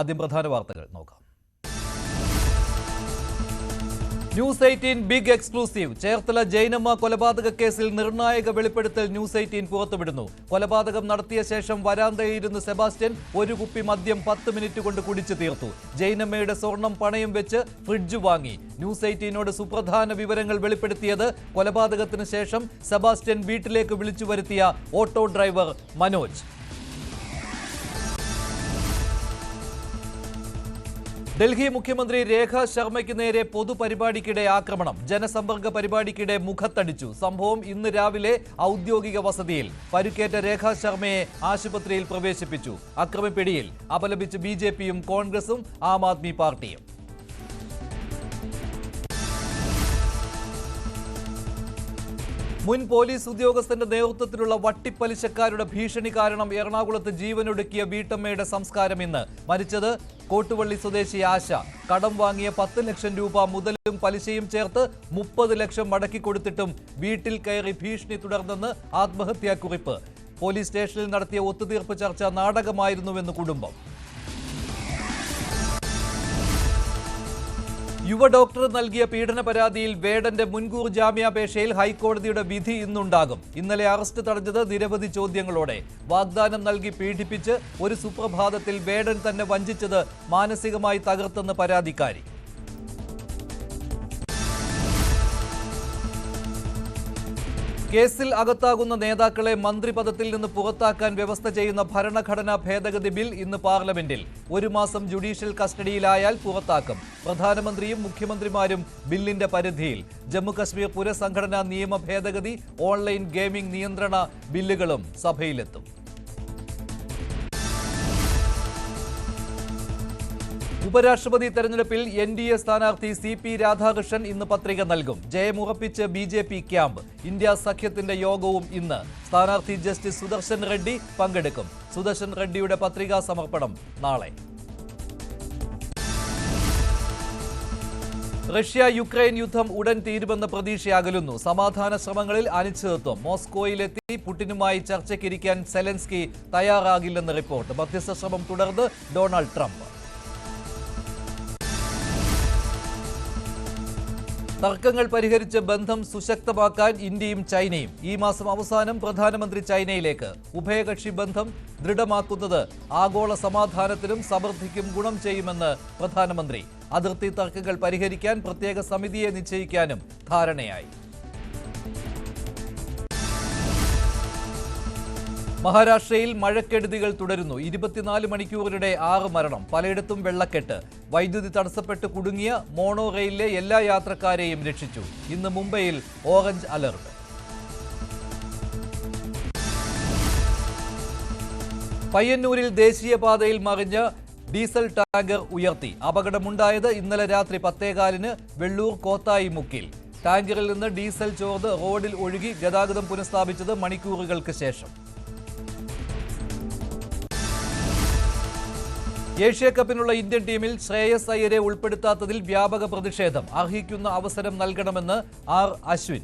ആദ്യം പ്രധാന വാർത്തകൾ നോക്കാം. News eighteen big exclusive. Cherthala Jainamma കൊലപാതക കേസിൽ നിർണായക വെളിപ്പെടുത്തൽ ന്യൂസ് എയ്റ്റീൻ പുറത്തുവിടുന്നു. കൊലപാതകം നടത്തിയ ശേഷം വരാന്തയിരുന്ന സെബാസ്റ്റ്യൻ ഒരു കുപ്പി മദ്യം പത്ത് മിനിറ്റ് കൊണ്ട് കുടിച്ചു തീർത്തു. ജൈനമ്മയുടെ സ്വർണം പണയം വെച്ച് ഫ്രിഡ്ജ് വാങ്ങി. ന്യൂസ് എയ്റ്റീനോട് സുപ്രധാന വിവരങ്ങൾ വെളിപ്പെടുത്തിയത് കൊലപാതകത്തിന് ശേഷം സെബാസ്റ്റ്യൻ വീട്ടിലേക്ക് വിളിച്ചു വരുത്തിയ ഓട്ടോ ഡ്രൈവർ മനോജ്. ഡൽഹി മുഖ്യമന്ത്രി രേഖ ശർമ്മയ്ക്ക് നേരെ പൊതുപരിപാടിക്കിടെ ആക്രമണം. ജനസമ്പർക്ക പരിപാടിക്കിടെ മുഖത്തടിച്ചു. സംഭവം ഇന്ന് രാവിലെ ഔദ്യോഗിക വസതിയിൽ. പരുക്കേറ്റ രേഖ ശർമ്മയെ ആശുപത്രിയിൽ പ്രവേശിപ്പിച്ചു. അക്രമപ്പിടിയിൽ അപലപിച്ച് ബി ജെ പിയും കോൺഗ്രസും ആം ആദ്മി പാർട്ടിയും. മുൻ പോലീസ് ഉദ്യോഗസ്ഥന്റെ നേതൃത്വത്തിലുള്ള വട്ടിപ്പലിശക്കാരുടെ ഭീഷണി കാരണം എറണാകുളത്ത് ജീവനൊടുക്കിയ വീട്ടമ്മയുടെ സംസ്കാരം ഇന്ന്. മരിച്ചത് കോട്ടുവള്ളി സ്വദേശി ആശ കടം വാങ്ങിയ പത്ത് ലക്ഷം രൂപ മുതലും പലിശയും ചേർത്ത് മുപ്പത് ലക്ഷം മടക്കി കൊടുത്തിട്ടും വീട്ടിൽ കയറി ഭീഷണി തുടർന്നെന്ന് ആത്മഹത്യാക്കുറിപ്പ്. പോലീസ് സ്റ്റേഷനിൽ നടത്തിയ ഒത്തുതീർപ്പ് ചർച്ച നാടകമായിരുന്നുവെന്ന് കുടുംബം. യുവ ഡോക്ടർ നൽകിയ പീഡന പരാതിയിൽ വേടന്റെ മുൻകൂർ ജാമ്യാപേക്ഷയിൽ ഹൈക്കോടതിയുടെ വിധി ഇന്നുണ്ടാകും. ഇന്നലെ അറസ്റ്റ് തടഞ്ഞത് നിരവധി ചോദ്യങ്ങളോടെ. വാഗ്ദാനം നൽകി പീഡിപ്പിച്ച് ഒരു സുപ്രഭാതത്തിൽ വേടൻ തന്നെ വഞ്ചിച്ചത് മാനസികമായി തകർത്തെന്ന് പരാതിക്കാരി. കേസിൽ അകത്താകുന്ന നേതാക്കളെ മന്ത്രിപദത്തിൽ നിന്ന് പുറത്താക്കാൻ വ്യവസ്ഥ ചെയ്യുന്ന ഭരണഘടനാ ഭേദഗതി ബിൽ ഇന്ന് പാർലമെന്റിൽ. ഒരു മാസം ജുഡീഷ്യൽ കസ്റ്റഡിയിലായാൽ പുറത്താക്കും. പ്രധാനമന്ത്രിയും മുഖ്യമന്ത്രിമാരും ബില്ലിന്റെ പരിധിയിൽ. ജമ്മുകശ്മീർ പുനഃസംഘടനാ നിയമ ഭേദഗതി ഓൺലൈൻ ഗെയിമിംഗ് നിയന്ത്രണ ബില്ലുകളും സഭയിലെത്തും. ഉപരാഷ്ട്രപതി തെരഞ്ഞെടുപ്പിൽ എൻ ഡി എ സ്ഥാനാർത്ഥി സി പി രാധാകൃഷ്ണൻ ഇന്ന് പത്രിക നൽകും. ജയമുറപ്പിച്ച് B J P camp. India സഖ്യത്തിന്റെ യോഗവും ഇന്ന്. സ്ഥാനാർത്ഥി ജസ്റ്റിസ് സുദർശൻ റെഡ്ഡി പങ്കെടുക്കും. സുദർശൻ റെഡ്ഡിയുടെ പത്രികാ സമർപ്പണം നാളെ. റഷ്യ യുക്രൈൻ യുദ്ധം ഉടൻ തീരുമെന്ന പ്രതീക്ഷയാകലുന്നു. സമാധാന ശ്രമങ്ങളിൽ അനിശ്ചിതത്വം. മോസ്കോയിലെത്തി പുടിനുമായി ചർച്ചയ്ക്കിരിക്കാൻ സെലൻസ്കി തയ്യാറാകില്ലെന്ന് റിപ്പോർട്ട്. മധ്യസ്ഥ ശ്രമം തുടർന്ന് ഡൊണാൾഡ് ട്രംപ്. തർക്കങ്ങൾ പരിഹരിച്ച് ബന്ധം സുശക്തമാക്കാൻ ഇന്ത്യയും ചൈനയും ഈ മാസം അവസാനം പ്രധാനമന്ത്രി ചൈനയിലേക്ക്. ഉഭയകക്ഷി ബന്ധം ദൃഢമാക്കുന്നത് ആഗോള സമാധാനത്തിനും സമൃദ്ധിക്കും ഗുണം ചെയ്യുമെന്ന് പ്രധാനമന്ത്രി. അതിർത്തി തർക്കങ്ങൾ പരിഹരിക്കാൻ പ്രത്യേക സമിതിയെ നിശ്ചയിക്കാനും ധാരണയായി. മഹാരാഷ്ട്രയിൽ മഴക്കെടുതികൾ തുടരുന്നു. ഇരുപത്തിനാല് മണിക്കൂറിടെ ആറ് മരണം. പലയിടത്തും വെള്ളക്കെട്ട്. വൈദ്യുതി തടസ്സപ്പെട്ട് കുടുങ്ങിയ മോണോ റെയിലിലെ എല്ലാ യാത്രക്കാരെയും രക്ഷിച്ചു. ഇന്ന് മുംബൈയിൽ ഓറഞ്ച് അലർട്ട്. പയ്യന്നൂരിൽ ദേശീയപാതയിൽ മറിഞ്ഞ് ഡീസൽ ടാങ്കർ ഉയർത്തി. അപകടമുണ്ടായത് ഇന്നലെ രാത്രി പത്തേകാലിന് വെള്ളൂർ കോത്തായി മുക്കിൽ. ടാങ്കറിൽ നിന്ന് ഡീസൽ ചോർന്ന് റോഡിൽ ഒഴുകി ഗതാഗതം പുനഃസ്ഥാപിച്ചത് മണിക്കൂറുകൾക്ക് ശേഷം. ഏഷ്യ കപ്പിനുള്ള ഇന്ത്യൻ ടീമിൽ ശ്രേയസ് അയ്യരെ ഉൾപ്പെടുത്താത്തതിൽ വ്യാപക പ്രതിഷേധം അർഹിക്കുന്ന അവസരം നൽകണമെന്ന് ആർ അശ്വിൻ.